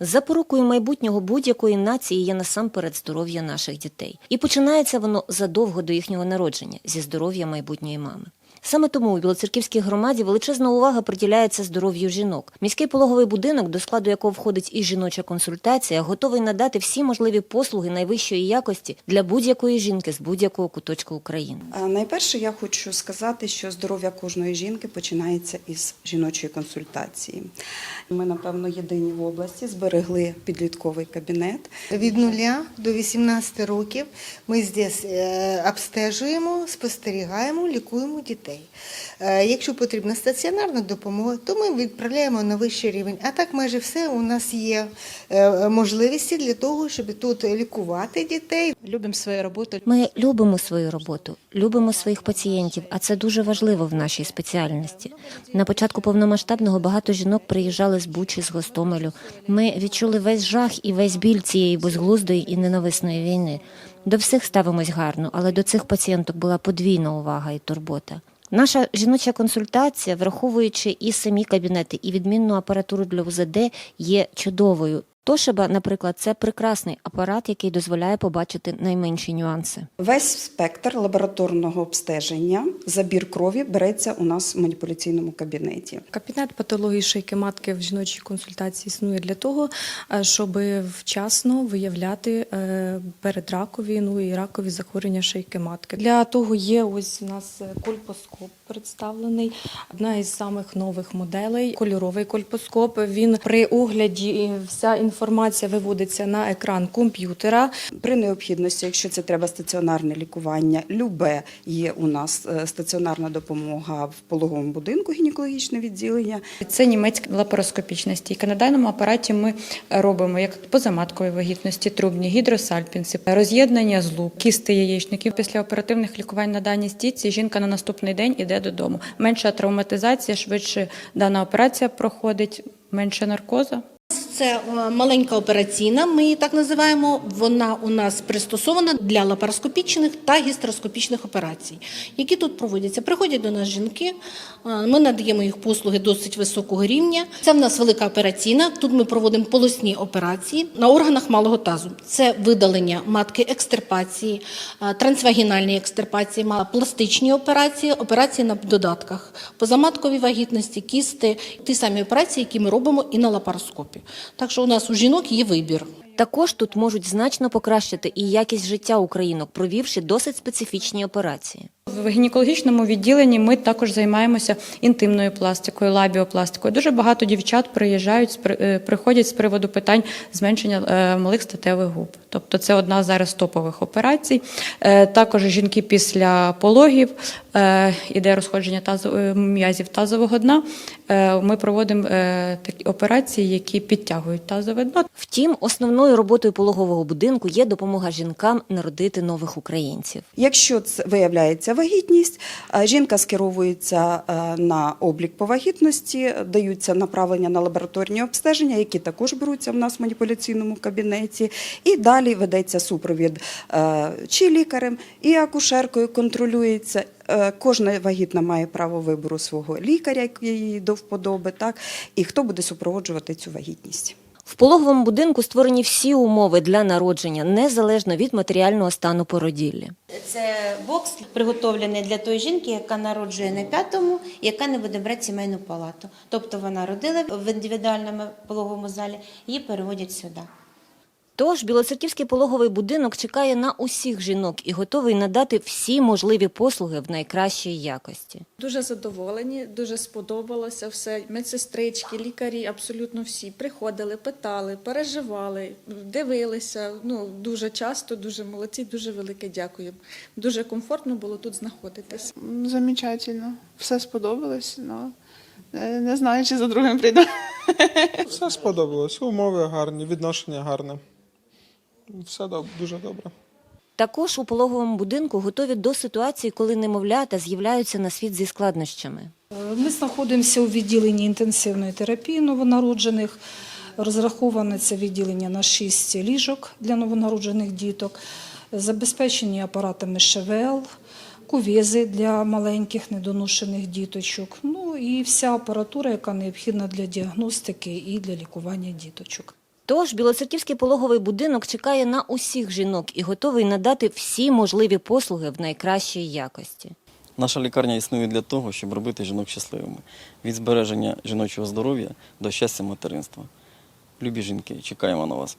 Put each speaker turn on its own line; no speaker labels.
Запорукою майбутнього будь-якої нації є насамперед здоров'я наших дітей. І починається воно задовго до їхнього народження зі здоров'я майбутньої мами. Саме тому у Білоцерківській громаді величезна увага приділяється здоров'ю жінок. Міський пологовий будинок, до складу якого входить і жіноча консультація, готовий надати всі можливі послуги найвищої якості для будь-якої жінки з будь-якого куточку України.
Найперше я хочу сказати, що здоров'я кожної жінки починається із жіночої консультації. Ми, напевно, єдині в області зберегли підлітковий кабінет.
Від нуля до 18 років ми здесь е, обстежуємо, спостерігаємо, лікуємо дітей. Е, Якщо потрібна стаціонарна допомога, то ми відправляємо на вищий рівень. А так майже все у нас є е, можливості для того, щоб тут лікувати дітей.
Любимо свою роботу.
Ми любимо свою роботу, любимо своїх пацієнтів, а це дуже важливо в нашій спеціальності. На початку повномасштабного багато жінок приїжджали з Бучі, з Гостомелю. Ми відчули весь жах і весь біль цієї безглуздої і ненависної війни. До всіх ставимось гарно, але до цих пацієнток була подвійна увага і турбота. Наша жіноча консультація, враховуючи і самі кабінети, і відмінну апаратуру для УЗД, є чудовою. Тошиба, наприклад, це прекрасний апарат, який дозволяє побачити найменші нюанси.
Весь спектр лабораторного обстеження, забір крові береться у нас в маніпуляційному кабінеті.
Кабінет патології шийки матки в жіночій консультації існує для того, е, щоб вчасно виявляти е, передракові, ну і ракові захворювання шийки матки. Для того є ось у нас кольпоскоп представлений. Одна із самих нових моделей кольоровий кольпоскоп. Він при огляді вся інформація виводиться на екран комп'ютера.
При необхідності, якщо це треба стаціонарне лікування, любе є у нас е, стаціонарна допомога в пологовому будинку, гінекологічне відділення.
Це німецька лапароскопічна стійка. На даному апараті ми робимо як позаматкові вагітності, трубні, гідросальпінси, роз'єднання злук, кісти яєчників. Після оперативних лікувань на даній стійці жінка на наступний день іде додому. Менша травматизація, швидше дана операція проходить, менше наркоза.
Це е, маленька операційна, ми її так називаємо. Вона у нас пристосована для лапароскопічних та гістероскопічних операцій, які тут проводяться. Приходять до нас жінки, е, ми надаємо їх послуги досить високого рівня. Це в нас велика операційна. Тут ми проводимо полосні операції на органах малого тазу. Це видалення матки екстерпації, е, трансвагінальні екстерпації, пластичні операції, операції на додатках, позаматкові вагітності, кісти, ті самі операції, які ми робимо і на лапароскопі. Так що у нас у жінок є вибір.
Також тут можуть значно покращити і якість життя українок, провівши досить специфічні операції.
В гінекологічному відділенні ми також займаємося інтимною пластикою, лабіопластикою. Дуже багато дівчат приїжджають, з при- е, приходять з приводу питань зменшення е, малих статевих губ. Тобто це одна зараз з топових операцій. Е, Також жінки після пологів іде розходження м'язів тазового дна. Ми проводимо такі операції, які підтягують тазове дно.
Втім, основною роботою пологового будинку є допомога жінкам народити нових українців.
Якщо це виявляється вагітність, е, жінка скеровується е, на облік по вагітності, даються направлення на лабораторні обстеження, які також беруться в нас в маніпуляційному кабінеті. І далі ведеться супровід е, чи лікарем, і акушеркою контролюється. Кожна вагітна має право вибору свого лікаря, який їй до вподоби, так і хто буде супроводжувати цю вагітність.
В пологовому будинку створені всі умови для народження, незалежно від матеріального стану породіллі.
Це бокс приготовлений для тої жінки, яка народжує на п'ятому, яка не буде брати сімейну палату. Тобто вона родила в індивідуальному пологовому залі, її переводять сюди.
Тож Білоцерківський пологовий будинок чекає на усіх жінок і готовий надати всі можливі послуги в найкращій якості.
Дуже задоволені, дуже сподобалося все. Медсестрички, лікарі, абсолютно всі приходили, питали, переживали, дивилися. Ну дуже часто, дуже молодці, дуже велике дякую. Дуже комфортно було тут знаходитись.
Замечательно. Все сподобалось, але не знаю, чи за другим прийду.
Все сподобалось. Умови гарні, відношення гарне. Все доб- дуже добре.
Також у пологовому будинку готові до ситуації, коли немовлята з'являються на світ зі складнощами.
Ми знаходимося у відділенні інтенсивної терапії новонароджених. Розраховане це відділення на 6 ліжок для новонароджених діток, забезпечені апаратами ШВЛ, кувези для маленьких недоношених діточок. Ну і вся апаратура, яка необхідна для діагностики і для лікування діточок.
Тож Білоцерківський пологовий будинок чекає на усіх жінок і готовий надати всі можливі послуги в найкращій якості.
Наша лікарня існує для того, щоб робити жінок щасливими від збереження жіночого здоров'я до щастя материнства. Любі жінки, чекаємо на вас.